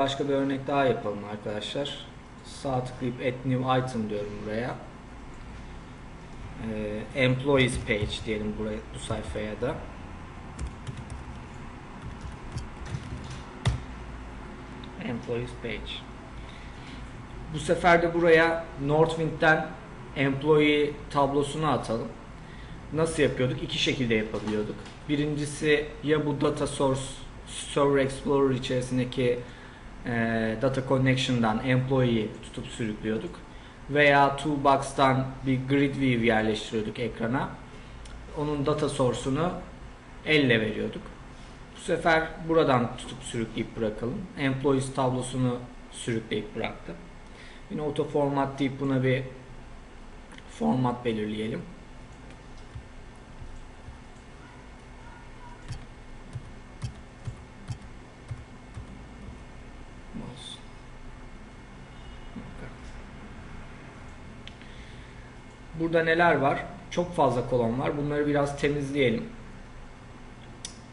başka bir örnek daha yapalım arkadaşlar. Sağ tıklayıp add new item diyorum buraya. Ee, employees page diyelim buraya bu sayfaya da. Employees page. Bu sefer de buraya Northwind'den employee tablosunu atalım. Nasıl yapıyorduk? İki şekilde yapabiliyorduk. Birincisi ya bu data source Server Explorer içerisindeki e, data connection'dan employee'yi tutup sürüklüyorduk. Veya toolbox'tan bir grid view yerleştiriyorduk ekrana. Onun data source'unu elle veriyorduk. Bu sefer buradan tutup sürükleyip bırakalım. Employees tablosunu sürükleyip bıraktım. Yine auto format deyip buna bir format belirleyelim. Olsun. Burada neler var? Çok fazla kolon var. Bunları biraz temizleyelim.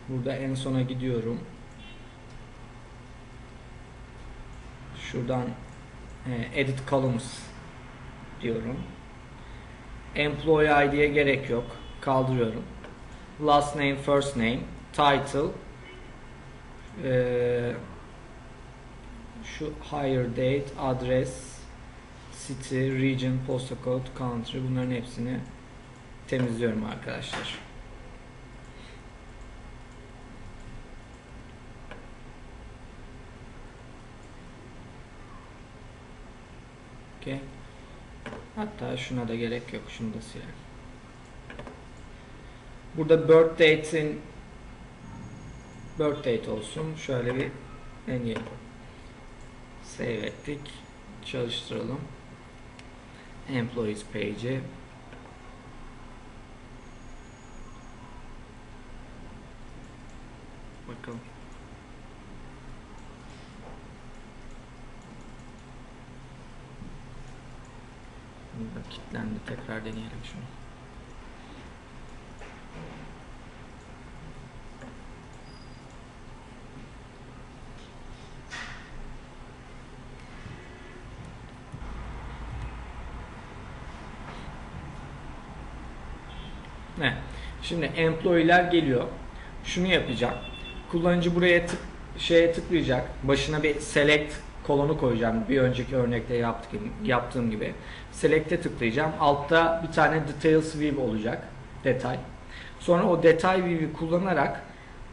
Burada en sona gidiyorum. Şuradan e, edit columns diyorum. Employee ID'ye gerek yok. Kaldırıyorum. Last name, first name, title, e, şu hire date, adres, city, region, postal code, country bunların hepsini temizliyorum arkadaşlar. Okay. Hatta şuna da gerek yok. Şunu da silelim. Burada birth date'in birth date olsun. Şöyle bir deneyelim. Save ettik. Çalıştıralım. Employees page'i. Bakalım. Burada kilitlendi. Tekrar deneyelim şunu. Ne? Şimdi employee'ler geliyor. Şunu yapacağım. Kullanıcı buraya tık, şeye tıklayacak. Başına bir select kolonu koyacağım. Bir önceki örnekte yaptık, yaptığım gibi. Select'e tıklayacağım. Altta bir tane details view olacak. Detay. Sonra o detay view'i kullanarak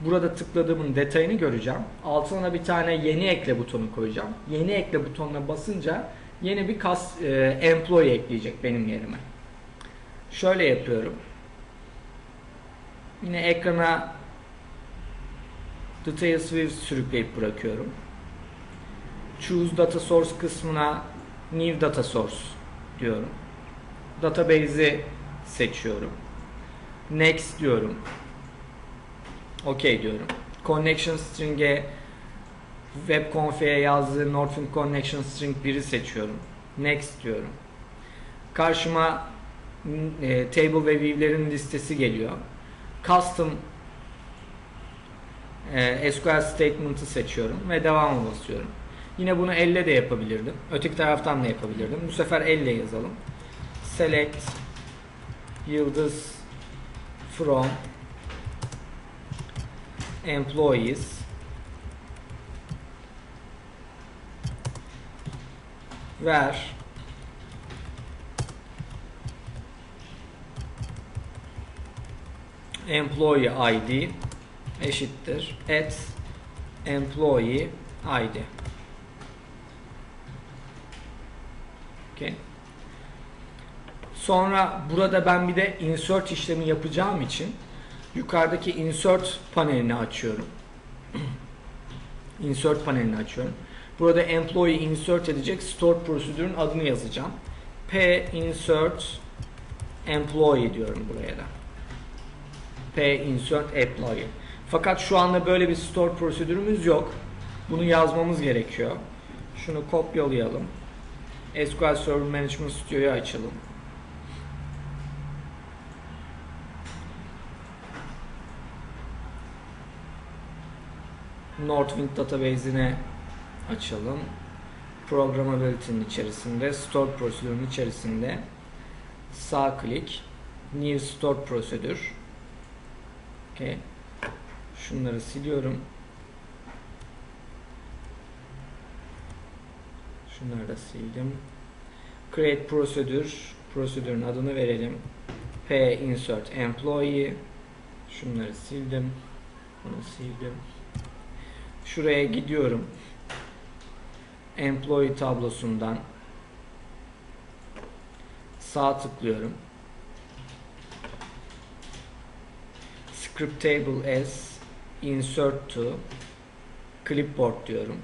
burada tıkladığımın detayını göreceğim. Altına bir tane yeni ekle butonu koyacağım. Yeni ekle butonuna basınca yeni bir kas e, employee ekleyecek benim yerime. Şöyle yapıyorum. Yine ekrana Details View sürükleyip bırakıyorum. Choose Data Source kısmına New Data Source diyorum. Database'i seçiyorum. Next diyorum. OK diyorum. Connection String'e Web Config'e yazdığı Northwind Connection String 1'i seçiyorum. Next diyorum. Karşıma e, table ve view'lerin listesi geliyor. Custom e, SQL statement'ı seçiyorum ve devamı basıyorum. Yine bunu elle de yapabilirdim. Öteki taraftan da yapabilirdim. Bu sefer elle yazalım. Select yıldız from employees ver employee ID eşittir at employee ID. Okay. Sonra burada ben bir de insert işlemi yapacağım için yukarıdaki insert panelini açıyorum. insert panelini açıyorum. Burada employee insert edecek store prosedürün adını yazacağım. P insert employee diyorum buraya da. P insert employee. Fakat şu anda böyle bir store prosedürümüz yok. Bunu yazmamız gerekiyor. Şunu kopyalayalım. SQL Server Management Studio'yu açalım. Northwind database'ine açalım. Programmability'nin içerisinde, store prosedürün içerisinde sağ klik, new store prosedür. Okay. Şunları siliyorum. Şunları da sildim. Create prosedür. Prosedürün adını verelim. P insert employee. Şunları sildim. Bunu sildim. Şuraya gidiyorum. Employee tablosundan sağ tıklıyorum. Script table as insert to clipboard diyorum.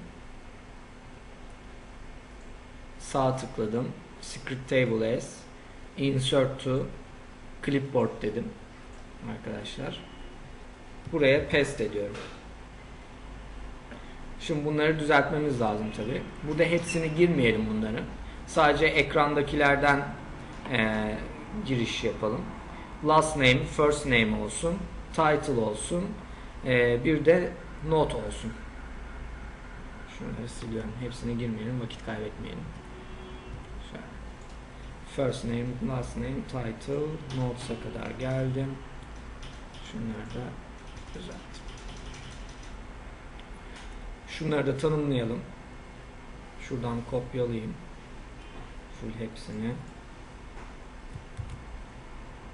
Sağ tıkladım. Script table as insert to clipboard dedim. Arkadaşlar. Buraya paste ediyorum. Şimdi bunları düzeltmemiz lazım tabi. Burada hepsini girmeyelim bunları. Sadece ekrandakilerden e, giriş yapalım. Last name, first name olsun. Title olsun. E, bir de not olsun. Şunları siliyorum. Hepsine girmeyelim. Vakit kaybetmeyelim. First name, last name, title, notes'a kadar geldim. Şunları da düzelttim. Şunları da tanımlayalım. Şuradan kopyalayayım. Full hepsini.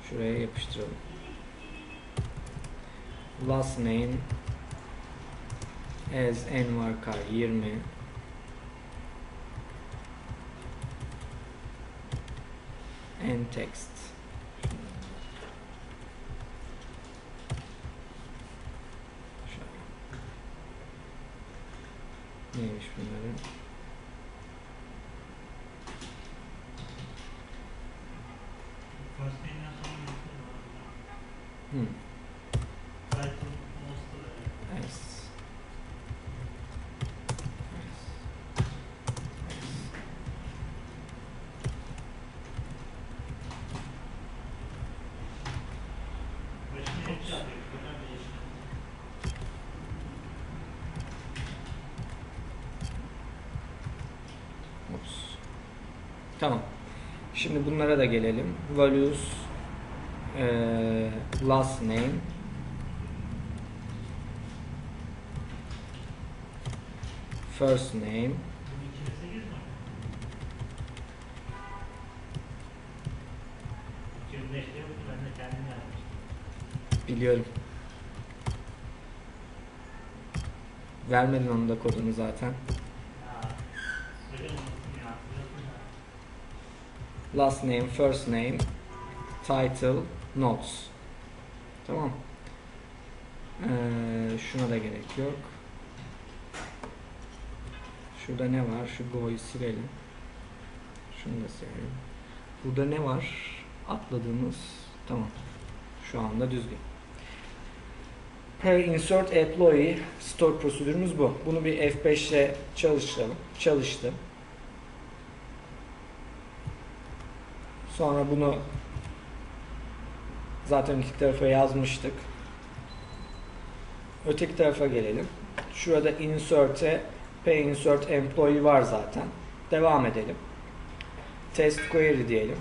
Şuraya yapıştıralım. Last name as Envarkar 20 and text. Neymiş bunların? Hmm. Title, notları da var. Yes. Yes. Başına hepsi alıyor. Bu kadar değişik. Ups. Tamam. Şimdi bunlara da gelelim. Values eee, last name first name Bu 2008 mi? 2005'te yoktu. Ben de kendim yazmıştım. biliyorum. Vermedin onun da kodunu zaten. Ya, öyle unuttum ya. Hatırlasın da. Last name, first name, title, notes. Tamam. Ee, şuna da gerek yok. Şurada ne var? Şu go'yu silelim. Şunu da silelim. Burada ne var? Atladığımız. Tamam. Şu anda düzgün. Her insert employee store prosedürümüz bu. Bunu bir F5 ile çalıştıralım. Çalıştı. Sonra bunu zaten iki tarafa yazmıştık. Öteki tarafa gelelim. Şurada insert'e p insert employee var zaten. Devam edelim. Test query diyelim.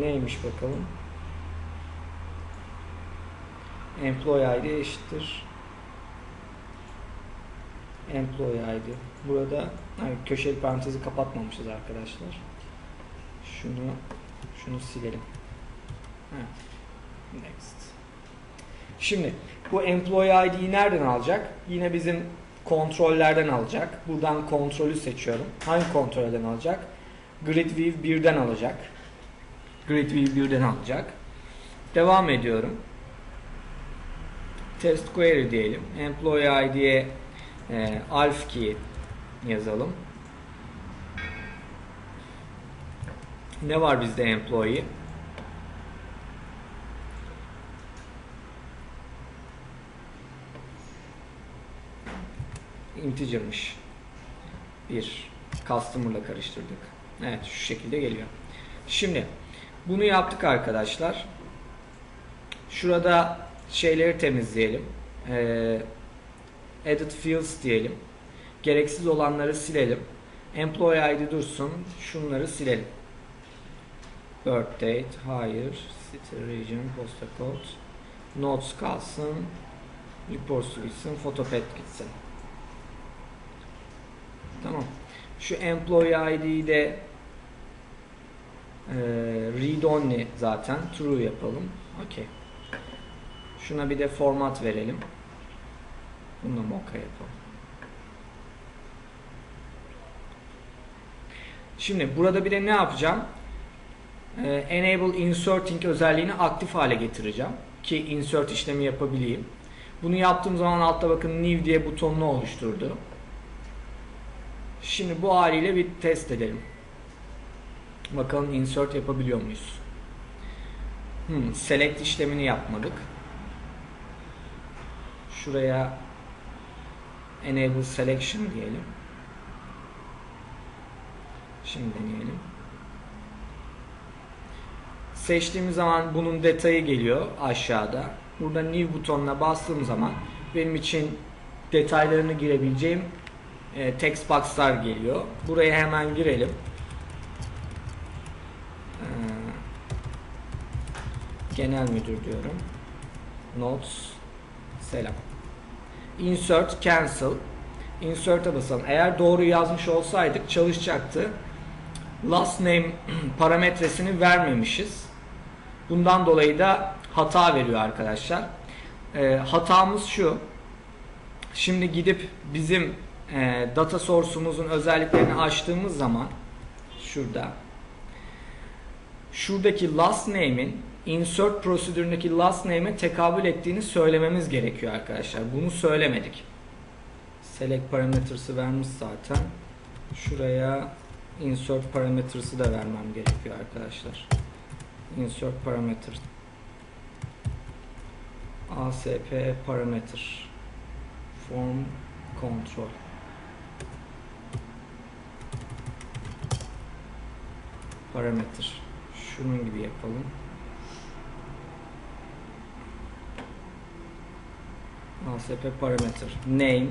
Neymiş bakalım. Employee ID eşittir. Employee ID. Burada hani köşeli parantezi kapatmamışız arkadaşlar. Şunu şunu silelim. Evet. Next. Şimdi bu employee ID'yi nereden alacak? Yine bizim kontrollerden alacak. Buradan kontrolü seçiyorum. Hangi kontrolden alacak? Grid View 1'den alacak. Grid View 1'den alacak. Devam ediyorum. Test query diyelim. Employee ID'ye e, alf key yazalım. Ne var bizde employee? Integer'mış. Bir. Customer'la karıştırdık. Evet şu şekilde geliyor. Şimdi bunu yaptık arkadaşlar. Şurada şeyleri temizleyelim. Ee, edit fields diyelim. Gereksiz olanları silelim. Employee ID dursun. Şunları silelim. Birth date, hire, city, region, postal code, notes kalsın, reports gitsin, photopad gitsin. Tamam. Şu employee ID'yi de e, read only zaten true yapalım. Okey. Şuna bir de format verelim. Bunu da mocha yapalım. Şimdi burada bir de ne yapacağım? Ee, Enable Inserting özelliğini aktif hale getireceğim. Ki insert işlemi yapabileyim. Bunu yaptığım zaman altta bakın New diye butonunu oluşturdu. Şimdi bu haliyle bir test edelim. Bakalım insert yapabiliyor muyuz? Hmm, select işlemini yapmadık. Şuraya enable selection diyelim. Şimdi deneyelim. Seçtiğimiz zaman bunun detayı geliyor aşağıda. Burada new butonuna bastığım zaman benim için detaylarını girebileceğim e, text box'lar geliyor. Buraya hemen girelim. Ee, genel müdür diyorum. Notes selam. Insert cancel. Insert'e basalım. Eğer doğru yazmış olsaydık çalışacaktı. Last name parametresini vermemişiz. Bundan dolayı da hata veriyor arkadaşlar. Ee, hatamız şu. Şimdi gidip bizim e, data source'umuzun özelliklerini açtığımız zaman şurada şuradaki last name'in insert prosedüründeki last name'e tekabül ettiğini söylememiz gerekiyor arkadaşlar. Bunu söylemedik. Select parametres'ı vermiş zaten. Şuraya insert parametres'ı da vermem gerekiyor arkadaşlar. Insert parameter. ASP parameter. Form control. Parameter. Şunun gibi yapalım. ASP parameter. Name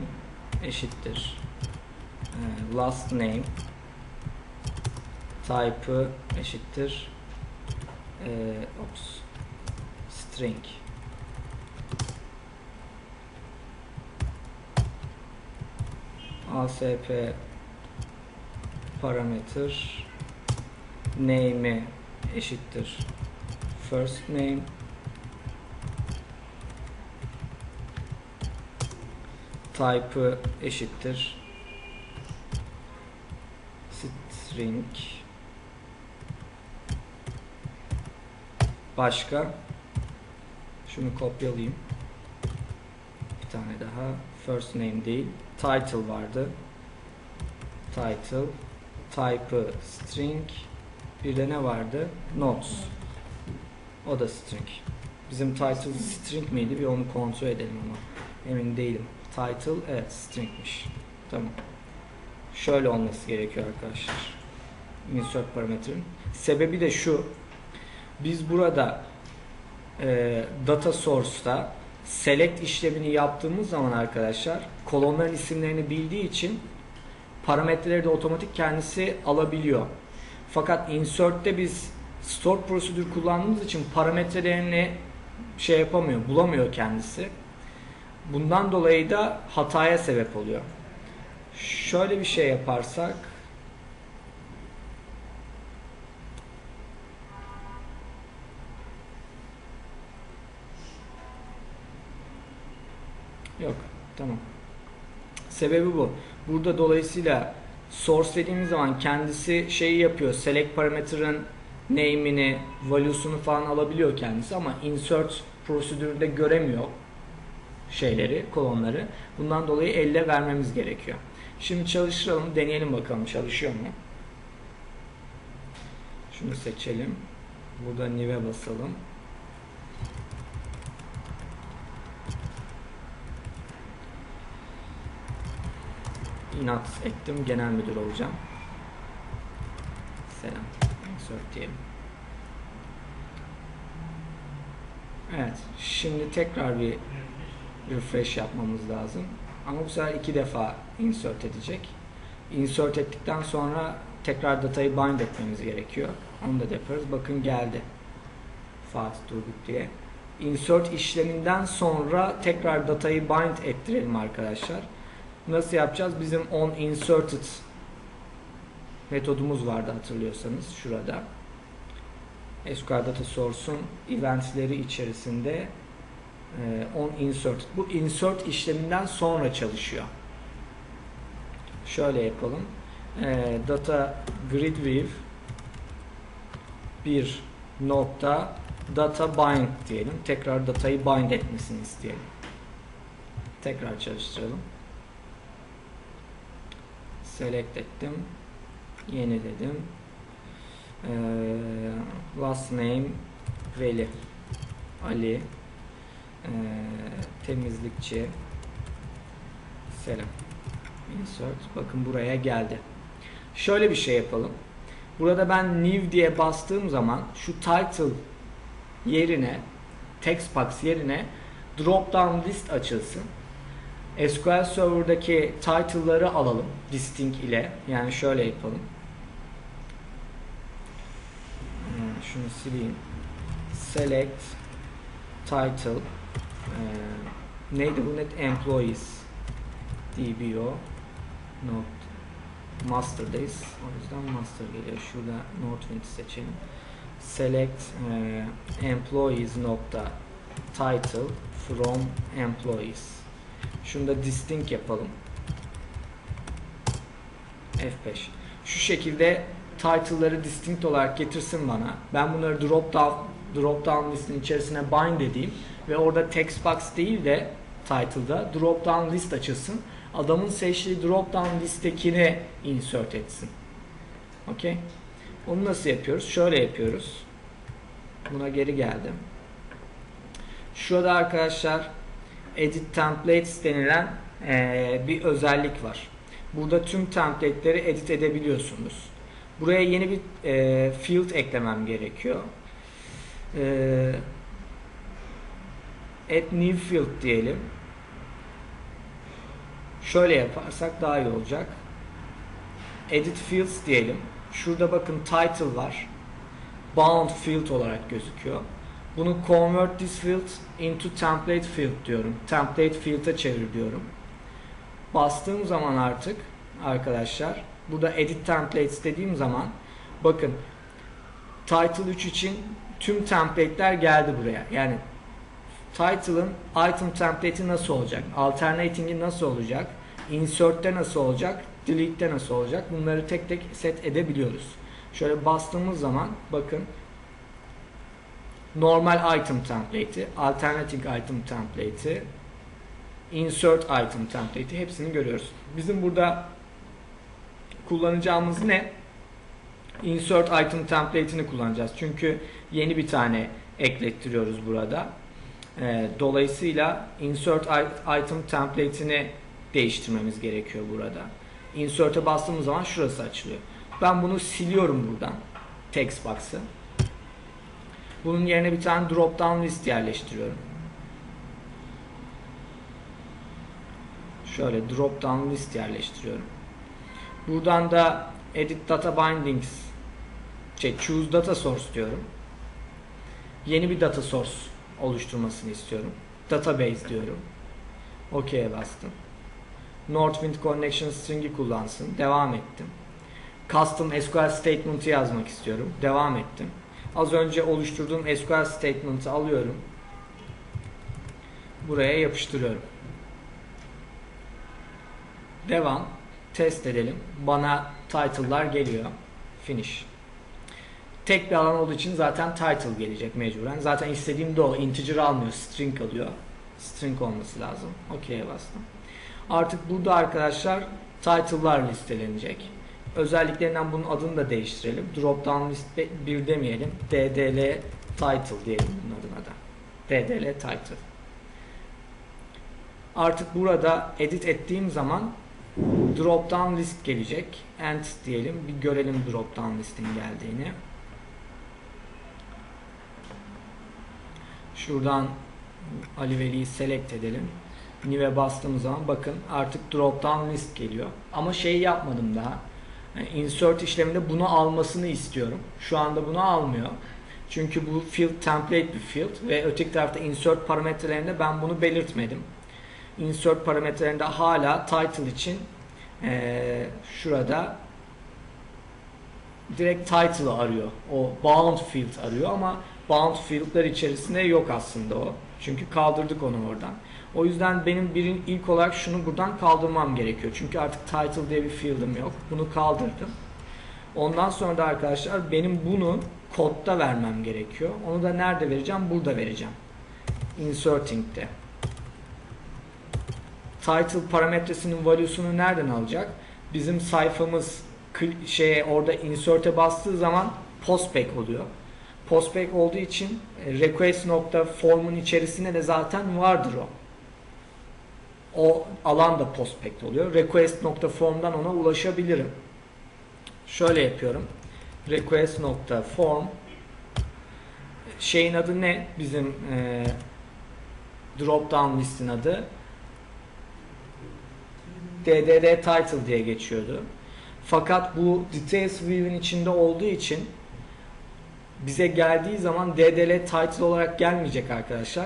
eşittir. E, last name. Type'ı eşittir e, ops, string. ASP parameter name'i eşittir. First name. Type'ı eşittir. String başka? Şunu kopyalayayım. Bir tane daha. First name değil. Title vardı. Title. Type'ı string. Bir de ne vardı? Notes. O da string. Bizim title string miydi? Bir onu kontrol edelim ama. Emin değilim. Title evet stringmiş. Tamam. Şöyle olması gerekiyor arkadaşlar. İnsert parametrenin sebebi de şu biz burada e, data source'ta select işlemini yaptığımız zaman arkadaşlar kolonların isimlerini bildiği için parametreleri de otomatik kendisi alabiliyor. Fakat insert'te biz store prosedür kullandığımız için parametrelerini şey yapamıyor, bulamıyor kendisi. Bundan dolayı da hataya sebep oluyor. Şöyle bir şey yaparsak Yok. Tamam. Sebebi bu. Burada dolayısıyla source dediğimiz zaman kendisi şeyi yapıyor. Select parametre'ın name'ini, value'sunu falan alabiliyor kendisi ama insert prosedüründe göremiyor şeyleri, kolonları. Bundan dolayı elle vermemiz gerekiyor. Şimdi çalıştıralım, deneyelim bakalım çalışıyor mu? Şunu seçelim. Burada new'e basalım. İnat ettim. Genel müdür olacağım. Selam. Insert diyelim. Evet. Şimdi tekrar bir refresh yapmamız lazım. Ama bu sefer iki defa insert edecek. Insert ettikten sonra tekrar datayı bind etmemiz gerekiyor. Onu da yaparız. Bakın geldi. Fatih Turgut diye. Insert işleminden sonra tekrar datayı bind ettirelim arkadaşlar. Nasıl yapacağız? Bizim on inserted metodumuz vardı hatırlıyorsanız şurada. SQL Data Source'un eventleri içerisinde e, on insert. Bu insert işleminden sonra çalışıyor. Şöyle yapalım. E, data grid view bir nokta data bind diyelim. Tekrar datayı bind etmesini isteyelim. Tekrar çalıştıralım. Select ettim. Yeniledim. Ee, last name Veli. Ali. Ee, temizlikçi. Selam. İnsert. Bakın buraya geldi. Şöyle bir şey yapalım. Burada ben new diye bastığım zaman şu title yerine text box yerine drop down list açılsın SQL Server'daki title'ları alalım distinct ile yani şöyle yapalım Hmm, şunu sileyim. Select title ee, neydi bu net employees DBO not master'dayız. O yüzden master geliyor. Şurada Northwind seçelim. Select e, employees nokta title from employees. Şunu da distinct yapalım. F5. Şu şekilde title'ları distinct olarak getirsin bana. Ben bunları drop down drop down listin içerisine bind edeyim ve orada text box değil de title'da drop down list açılsın. Adamın seçtiği drop down listekini insert etsin. Okey? Onu nasıl yapıyoruz? Şöyle yapıyoruz. Buna geri geldim. Şurada arkadaşlar edit templates denilen eee, bir özellik var. Burada tüm template'leri edit edebiliyorsunuz. Buraya yeni bir e, field eklemem gerekiyor. E, add new field diyelim. Şöyle yaparsak daha iyi olacak. Edit fields diyelim. Şurada bakın title var. Bound field olarak gözüküyor. Bunu convert this field into template field diyorum. Template field'a çevir diyorum. Bastığım zaman artık arkadaşlar burada edit templates dediğim zaman bakın title 3 için tüm template'ler geldi buraya. Yani title'ın item template'i nasıl olacak? Alternating'i nasıl olacak? Insert'te nasıl olacak? Delete'de nasıl olacak? Bunları tek tek set edebiliyoruz. Şöyle bastığımız zaman bakın normal item template'i, alternating item template'i, insert item template'i hepsini görüyoruz. Bizim burada kullanacağımız ne? Insert item template'ini kullanacağız. Çünkü yeni bir tane eklettiriyoruz burada. Ee, dolayısıyla insert item template'ini değiştirmemiz gerekiyor burada. Insert'e bastığımız zaman şurası açılıyor. Ben bunu siliyorum buradan. Text box'ı. Bunun yerine bir tane drop down list yerleştiriyorum. Şöyle drop down list yerleştiriyorum. Buradan da edit data bindings şey choose data source diyorum. Yeni bir data source oluşturmasını istiyorum. Database diyorum. OK'ye bastım. Northwind connection string'i kullansın. Devam ettim. Custom SQL statement'ı yazmak istiyorum. Devam ettim. Az önce oluşturduğum SQL statement'ı alıyorum. Buraya yapıştırıyorum. Devam. Test edelim. Bana title'lar geliyor. Finish. Tek bir alan olduğu için zaten title gelecek mecburen. Zaten istediğim de o. Integer almıyor. String alıyor. String olması lazım. OK'ye bastım. Artık burada arkadaşlar title'lar listelenecek. Özelliklerinden bunun adını da değiştirelim. Drop down list 1 demeyelim. DDL title diyelim bunun adına da. DDL title. Artık burada edit ettiğim zaman drop down list gelecek. End diyelim. Bir görelim drop down listin geldiğini. Şuradan Ali Veli'yi select edelim. New'e bastığım zaman bakın artık drop down list geliyor. Ama şey yapmadım daha. İnsert işleminde bunu almasını istiyorum. Şu anda bunu almıyor. Çünkü bu field template bir field ve öteki tarafta insert parametrelerinde ben bunu belirtmedim. Insert parametrelerinde hala title için eee, şurada direkt title'ı arıyor. O bound field arıyor ama bound field'ler içerisinde yok aslında o. Çünkü kaldırdık onu oradan. O yüzden benim birin ilk olarak şunu buradan kaldırmam gerekiyor. Çünkü artık title diye bir field'ım yok. Bunu kaldırdım. Ondan sonra da arkadaşlar benim bunu kodda vermem gerekiyor. Onu da nerede vereceğim? Burada vereceğim. Inserting'de. Title parametresinin value'sunu nereden alacak? Bizim sayfamız şeye orada insert'e bastığı zaman postback oluyor. Postback olduğu için e, request.form'un içerisinde de zaten vardır o. O alan da postback oluyor. Request.form'dan ona ulaşabilirim. Şöyle yapıyorum. Request.form şeyin adı ne? Bizim e, drop listin adı. DDD title diye geçiyordu. Fakat bu details view'in içinde olduğu için bize geldiği zaman DDL title olarak gelmeyecek arkadaşlar.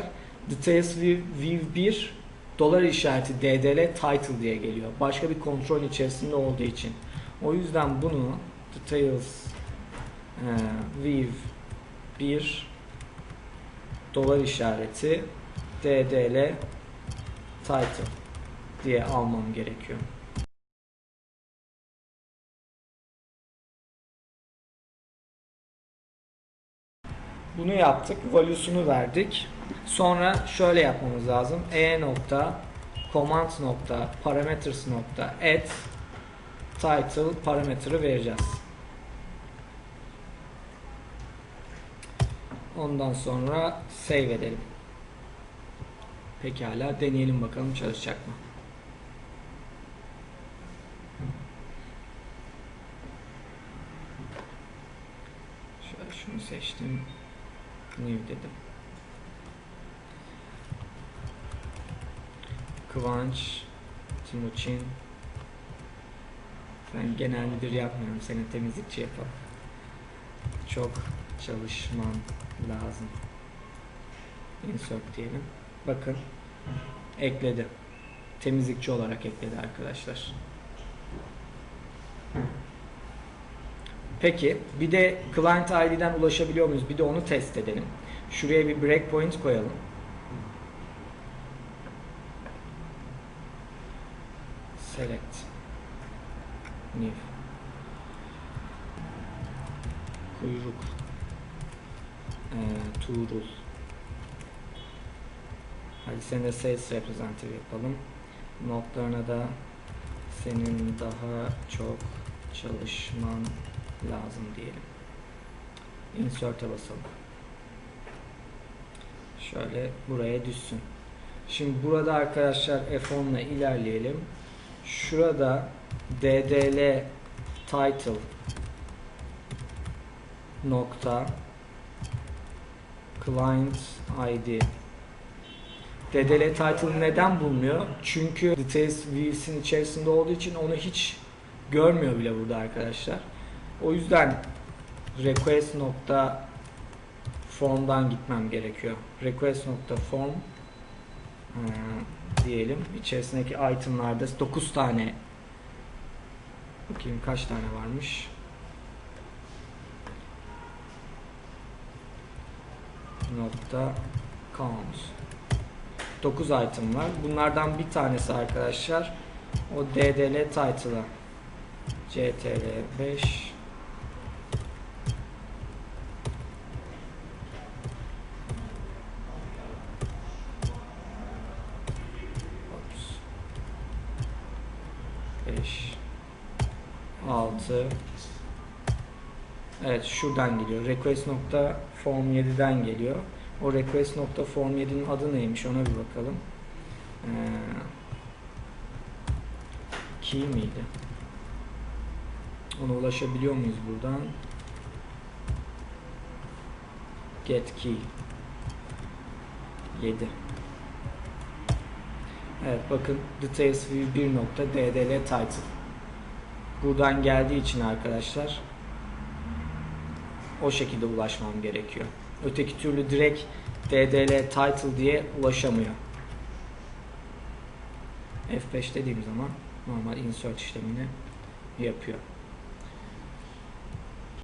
Details view, view 1 dolar işareti DDL title diye geliyor. Başka bir kontrol içerisinde olduğu için. O yüzden bunu details e, view 1 dolar işareti DDL title diye almam gerekiyor. Bunu yaptık. Value'sunu verdik. Sonra şöyle yapmamız lazım. e nokta command nokta parameters nokta add title parametri vereceğiz. Ondan sonra save edelim. Pekala deneyelim bakalım çalışacak mı? Şöyle şunu seçtim. New dedim. Kıvanç, Timuçin. Ben genel müdür yapmıyorum. Seni temizlikçi yapalım. Çok çalışman lazım. Insert diyelim. Bakın ekledi. Temizlikçi olarak ekledi arkadaşlar. Peki bir de client ID'den ulaşabiliyor muyuz? Bir de onu test edelim. Şuraya bir breakpoint koyalım. Select new kuyruk ee, Tuğrul Hadi seni de sales representative yapalım. Notlarına da senin daha çok çalışman lazım diyelim. Insert'e basalım. Şöyle buraya düşsün. Şimdi burada arkadaşlar F10 ile ilerleyelim. Şurada DDL title nokta client ID DDL title neden bulmuyor? Çünkü details views'in içerisinde olduğu için onu hiç görmüyor bile burada arkadaşlar. O yüzden request nokta form'dan gitmem gerekiyor. Request nokta form ee, diyelim. İçerisindeki itemlarda 9 tane bakayım kaç tane varmış. nokta count 9 item var. Bunlardan bir tanesi arkadaşlar o DDL title'a CTR 5 6 Evet şuradan geliyor. Request nokta form 7'den geliyor. O request nokta form 7'nin adı neymiş ona bir bakalım. Ee, key miydi? Ona ulaşabiliyor muyuz buradan? Get key 7 Evet bakın details view 1 nokta ddl title. Buradan geldiği için arkadaşlar o şekilde ulaşmam gerekiyor. Öteki türlü direkt ddl title diye ulaşamıyor. F5 dediğim zaman normal insert işlemini yapıyor.